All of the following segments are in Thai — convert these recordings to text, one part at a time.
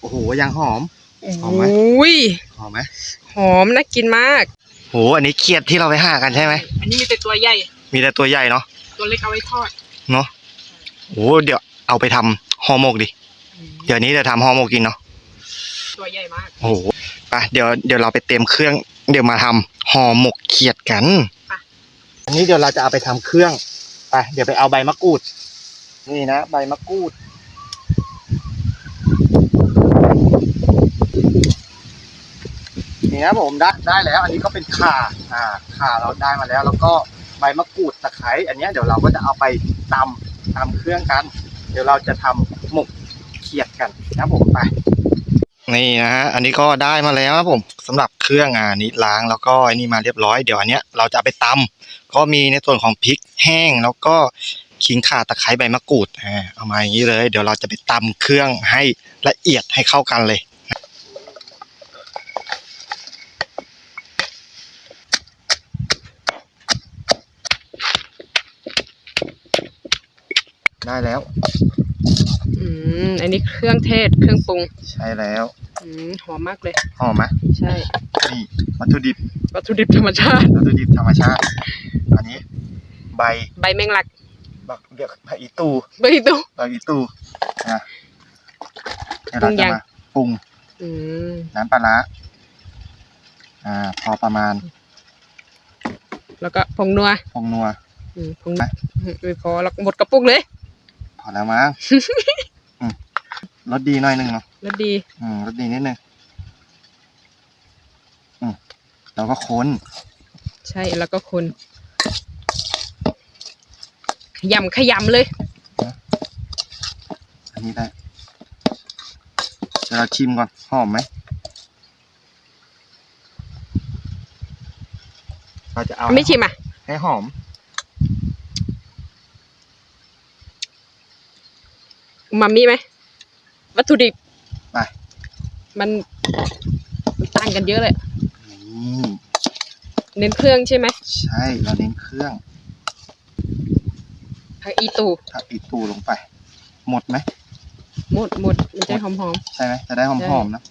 โอ้โหยังหอม หอมไหม อุ้ยหอมไหมหอมน่ากินมากโหอันนี้เขียดที่เราไปหากันใช่ไหม อันนี้มีแต่ตัวใหญ่ มีแต่ตัวใหญ่เนาะ ตัวเล็กเอาไว้ทอด เนาะโอ้เดี๋ยวเอาไปทำห่อหมกดิ เดี๋ยวนี้จะทำห่อหมกกินเนาะ ตัวใหญ่มาก โอ้โหไปเดี๋ยวเดี๋ยวเราไปเตรียมเครื่อง เดี๋ยวมาทำห่อหมกเขียดกัน ไป อันนี้เดี๋ยวเราจะเอาไปทำเครื่อง ไป เดี๋ยวไปเอาใบมะกรูด นี่นะ ใบมะกรูด นี่นะผมได้ได้แล้ว อันนี้ก็เป็นข่าอ่าข่าเราได้มาแล้ว แล้วก็ใบมะกรูดตะไคร้อันนี้เดี๋ยวเราก็จะเอาไปตำตำเครื่องกัน เดี๋ยวเราจะทำหมกเขียดกันนะผมไปนี่นะฮะอันนี้ก็ได้มาแล้วนะผมสำหรับเครื่องอ่านี้ล้างแล้วก็อันนี้มาเรียบร้อยเดี๋ยวอันเนี้ยเราจะเอาไปตำก็มีในส่วนของพริกแห้งแล้วก็ขิงข่าตะไคร้ใบมะกรูดอ่าเอามาอย่างนี้เลย เดี๋ยวเราจะไปตำเครื่องให้ละเอียดให้เข้ากันเลย ได้แล้ว อืม อันนี้เครื่องเทศเครื่องปรุง ใช่แล้วอืมหอมมากเลย หอมไหมใช่ นี่วัตถุดิบวัตถุดิบธรรมชาติ วัตถุดิบธรรมชาติ อันนี้ ใบใบแมงลักบักเรียกผักอีตูใบตู้ผักอีตูนะเดี๋ยวเราจะมาปรุงอืมน้ำปลาร้าอ่า พอประมาณแล้วก็ผงนัวพงนัว อืมผงนัวอืมไม่พอแล้วหมดกระปุกเลย พอแล้วมั้ง อืมรสดีหน่อยหนึงเนาะแล้วดี อืมรสดีนิดนึงอืมแล้วก็ค้นใช่แล้วก็คนขยำขยำเลย อันนี้ได้เดี๋ยวเราชิมก่อนหอมไหมเราจะเอาไม่ชิมอะให้หอม มามิไหมวัตถุดิบไป มันมันต่างกันเยอะเลยนี่เน้นเครื่องใช่ไหมใช่เราเน้นเครื่องผักอีตูผักอีตูลงไป หมดไหมหมดหมดมันจะหอมหอม ใช่ไหมจะได้หอมใช่หอมนะ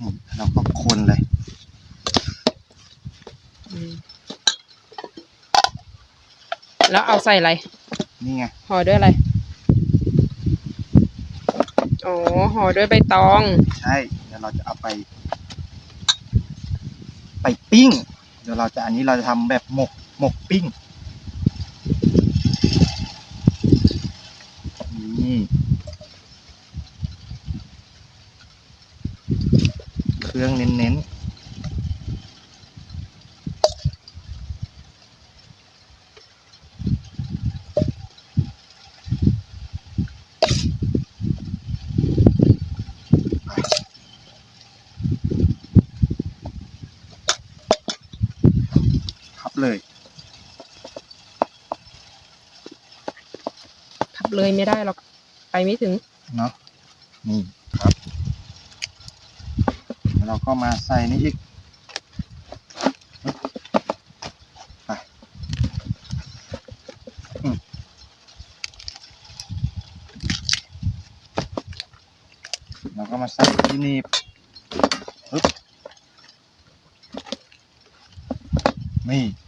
นี่เราก็คนเลย ๆอืม แล้วเอาใส่อะไรนี่ไงห่อด้วยอะไร อ๋อห่อด้วยใบตอง ใช่เดี๋ยวเราจะเอาไป ไปปิ้ง เดี๋ยวเราจะอันนี้เราจะทำแบบหมกหมกปิ้งนี่เครื่องเน้นๆ เลย ทับเลยไม่ได้หรอก ไปไม่ถึง เนาะนี่ครับแล้วเราก็มาใส่นี่อีกไปอืมเราก็มาใส่ที่นี่ปึ๊บนี่โอ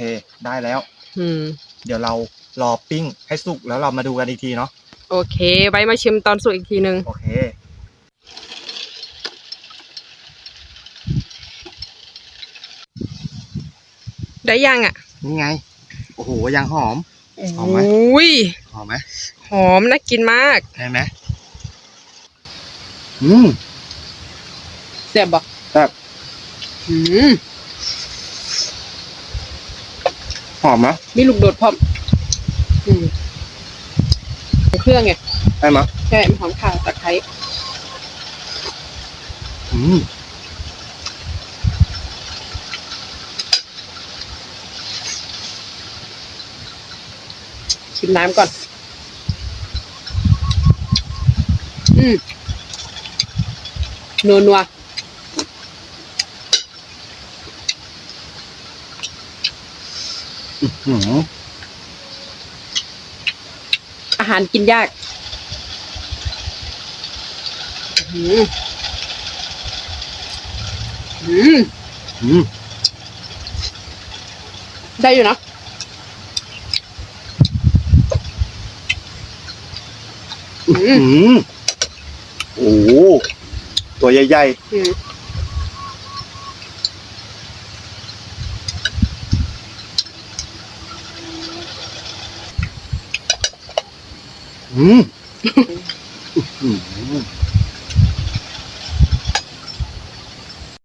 เคได้แล้ว อืม เดี๋ยวเรารอปิ้งให้สุกแล้วเรามาดูกันอีกทีเนาะโอเค ไว้มาชิมตอนสุกอีกทีหนึ่งโอเค ได้ยังอะนี่ไง โอ้โหยังหอม หอมไหม อุ้ย หอมไหมหอมน่ากินมาก ใช่ไหมอืมเสียบบอกแบบอืม หอมนะมีลูกโดดพร้อมอืมเครื่องไงได้ไหมยใช่มันหอมข่าตะไคร้อืมชิมน้ำก่อน อืมนัวนัว อาหารกินยากอืมอืมอืมได้อยู่นะอืมโอ้ตัวใหญ่ๆ อืม